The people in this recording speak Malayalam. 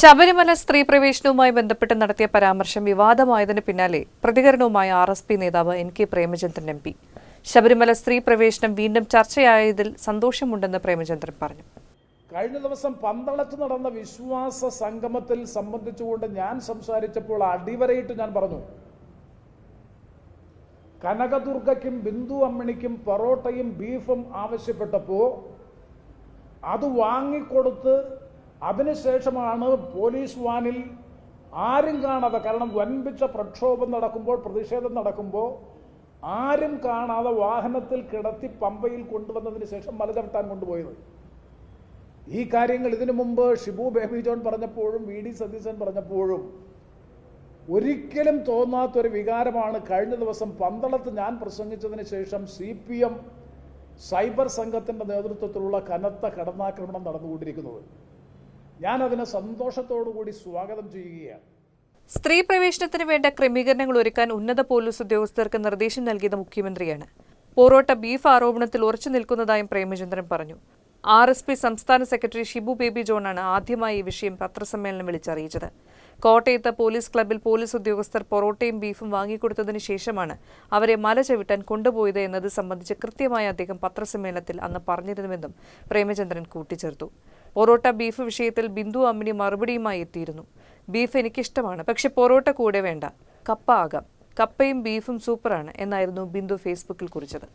ശബരിമല സ്ത്രീ പ്രവേശനവുമായി ബന്ധപ്പെട്ട് നടത്തിയ പരാമർശം വിവാദമായതിന് പിന്നാലെ പ്രതികരണവുമായി ആർ എസ് പി നേതാവ് N K Premachandran M P. Sabarimala സ്ത്രീ പ്രവേശനം വീണ്ടും ചർച്ചയായതിൽ സന്തോഷമുണ്ടെന്ന് പ്രേമചന്ദ്രൻ പറഞ്ഞു. കഴിഞ്ഞ ദിവസം പന്തളത്ത് നടന്ന വിശ്വാസ സംഗമത്തിൽ സംബന്ധിച്ചുകൊണ്ട് ഞാൻ സംസാരിച്ചപ്പോൾ അടിവരയിട്ട് ഞാൻ പറഞ്ഞു. കനകദുർഗയ്ക്കും ബിന്ദു അമ്മിണിക്കും പൊറോട്ടയും ബീഫും ആവശ്യപ്പെട്ടപ്പോൾ അത് വാങ്ങിക്കൊടുത്ത് അതിനുശേഷമാണ് പോലീസ് വാനിൽ ആരും കാണാതെ കാരണം വൻപിച്ച പ്രക്ഷോഭം നടക്കുമ്പോൾ പ്രതിഷേധം നടക്കുമ്പോൾ ആരും കാണാതെ വാഹനത്തിൽ കിടത്തി പമ്പയിൽ കൊണ്ടുവന്നതിന് ശേഷം മല ചവിട്ടാൻ കൊണ്ടുപോയത്. ഈ കാര്യങ്ങൾ ഇതിനു മുമ്പ് ഷിബു ബേബി ജോൺ പറഞ്ഞപ്പോഴും വി ഡി സതീശൻ പറഞ്ഞപ്പോഴും ഒരിക്കലും തോന്നാത്തൊരു വികാരമാണ് കഴിഞ്ഞ ദിവസം പന്തളത്ത് ഞാൻ പ്രസംഗിച്ചതിന് ശേഷം സി പി എം സൈബർ സംഘത്തിന്റെ നേതൃത്വത്തിലുള്ള കനത്ത കടന്നാക്രമണം നടന്നുകൊണ്ടിരിക്കുന്നത്. ഞാൻ അതിനെ സന്തോഷത്തോടു കൂടി സ്വാഗതം ചെയ്യുകയാണ്. സ്ത്രീ പ്രവേശനത്തിന് വേണ്ട ക്രമീകരണങ്ങൾ ഒരുക്കാൻ ഉന്നത പോലീസ് ഉദ്യോഗസ്ഥർക്ക് നിർദ്ദേശം നൽകിയത് മുഖ്യമന്ത്രിയാണ്. പൊറോട്ട ബീഫ് ആരോപണത്തിൽ ഉറച്ചു നിൽക്കുന്നതായും പ്രേമചന്ദ്രൻ പറഞ്ഞു. ആർ എസ് പി സംസ്ഥാന സെക്രട്ടറി ഷിബു ബേബി ജോണാണ് ആദ്യമായി ഈ വിഷയം പത്രസമ്മേളനം വിളിച്ചറിയിച്ചത്. കോട്ടയത്ത് പോലീസ് ക്ലബിൽ പോലീസ് ഉദ്യോഗസ്ഥർ പൊറോട്ടയും ബീഫും വാങ്ങിക്കൊടുത്തതിന് ശേഷമാണ് അവരെ മല ചവിട്ടാൻ കൊണ്ടുപോയത് എന്നത് സംബന്ധിച്ച് കൃത്യമായി അദ്ദേഹം പത്രസമ്മേളനത്തിൽ അന്ന് പറഞ്ഞിരുന്നുവെന്നും പ്രേമചന്ദ്രൻ കൂട്ടിച്ചേർത്തു. പൊറോട്ട ബീഫ് വിഷയത്തിൽ ബിന്ദു അമ്മിണി മറുപടിയുമായി എത്തിയിരുന്നു. ബീഫ് എനിക്കിഷ്ടമാണ് പക്ഷെ പൊറോട്ട കൂടെ വേണ്ട. കപ്പ ആകാം. കപ്പയും ബീഫും സൂപ്പറാണ് എന്നായിരുന്നു ബിന്ദു ഫേസ്ബുക്കിൽ കുറിച്ചത്.